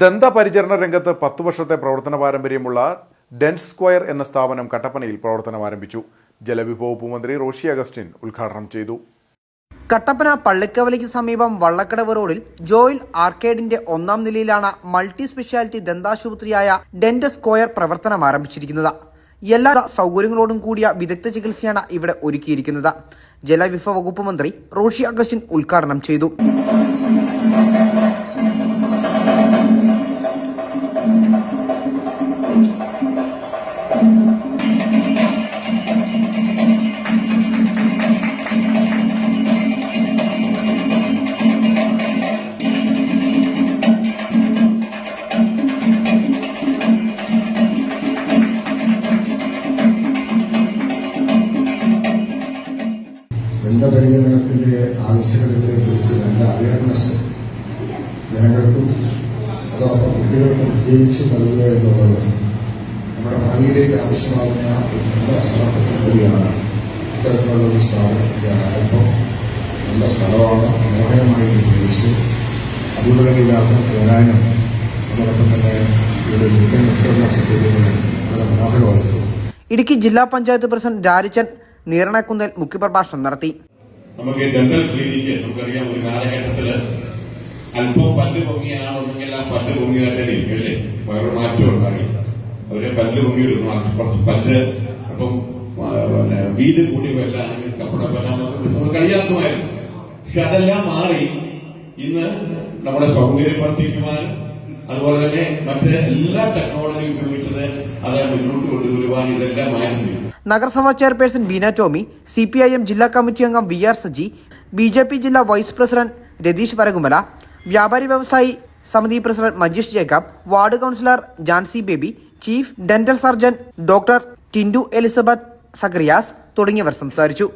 ദന്തപരിചരണ രംഗത്ത് പത്തു വർഷത്തെ പ്രവർത്തന പാരമ്പര്യമുള്ള ഡെൻസ് സ്ക്വയർ എന്ന സ്ഥാപനം കട്ടപ്പനയിൽ പ്രവർത്തനം ആരംഭിച്ചു ജലവിഭവ മന്ത്രി റോഷി അഗസ്റ്റിൻ ഉദ്ഘാടനം ചെയ്തു. കട്ടപ്പന പള്ളിക്കവലയ്ക്ക് സമീപം വള്ളക്കടവ് റോഡിൽ ജോയിൽ ആർക്കേഡിന്റെ ഒന്നാം നിലയിലാണ് മൾട്ടി സ്പെഷ്യാലിറ്റി ദന്താശുപത്രിയായ ഡെന്റ് സ്ക്വയർ പ്രവർത്തനം ആരംഭിച്ചിരിക്കുന്നത്. എല്ലാ സൗകര്യങ്ങളോടും കൂടിയ വിദഗ്ധ ചികിത്സയാണ് ഇവിടെ ഒരുക്കിയിരിക്കുന്നത്. ജലവിഭവ വകുപ്പ് മന്ത്രി റോഷി അഗസ്റ്റിൻ ഉദ്ഘാടനം ചെയ്തു. ബന്ധപരിചരണത്തിന്റെ ആവശ്യകതകളെ കുറിച്ച് നല്ല അവയർനെസ് ജനങ്ങൾക്കും അതോടൊപ്പം കുട്ടികൾക്കും പ്രത്യേകിച്ച് നൽകുക എന്നുള്ളത് നമ്മുടെ ഭാവിയിലേക്ക് ആവശ്യമാകുന്ന ഒരു നല്ല സമർപ്പണം കൂടിയാണ് ഇത്തരത്തിലുള്ള ഒരു സ്ഥാപനത്തിന്റെ ആരംഭം നല്ല സ്ഥലമാണ് മനോഹരമായ ഒരു പ്ലേസ് വരാനും അതോടൊപ്പം തന്നെ ഇവിടെ ഇരിക്കാൻ സൗകര്യങ്ങൾ വളരെ മനോഹരമായിരുന്നു ഇടുക്കി ജില്ലാ പഞ്ചായത്ത് പ്രസിഡന്റ് രാരിച്ചൻ നീറണക്കുന്നിൽ മുഖ്യപ്രഭാഷണം നടത്തി. നമുക്ക് ഡെന്റൽ ക്ലിനിക്ക് നമുക്കറിയാം ഒരു കാലഘട്ടത്തിൽ അല്പം പല്ല് പൊങ്ങിയാണെന്നുണ്ടെങ്കിൽ ആ പല്ല് പൊങ്ങിയായിട്ട് ഇരിക്കും അല്ലേ? വേറെ മാറ്റം ഉണ്ടായി അവരെ പല്ല് പൊങ്ങിയിടുന്നു. പല്ല് അപ്പം വീട് കൂടി വല്ലാണെങ്കിൽ കപ്പട നമുക്ക് അറിയാത്തമായിരുന്നു പക്ഷെ അതെല്ലാം മാറി. ഇന്ന് നമ്മുടെ സൗകര്യം വർദ്ധിക്കുവാനും അതുപോലെ തന്നെ മറ്റ് എല്ലാ ടെക്നോളജി ഉപയോഗിച്ചത് അത് മുന്നോട്ട് കൊണ്ടുവരുവാൻ ഇതെല്ലാം ആയിരുന്നു നഗരസഭാ chairperson Beena Tomy C P I M ജില്ലാ കമ്മിറ്റി അംഗം V R Saji B J P ജില്ലാ വൈസ് പ്രസിഡന്റ് രതീഷ് വരകുമല വ്യാപാരി വ്യവസായി സമിതി president Majeesh Jacob ward councillor Jancy Baby chief dental surgeon doctor Tindu Elizabeth Zacharias തുടങ്ങിയവർ സംസാരിച്ചു.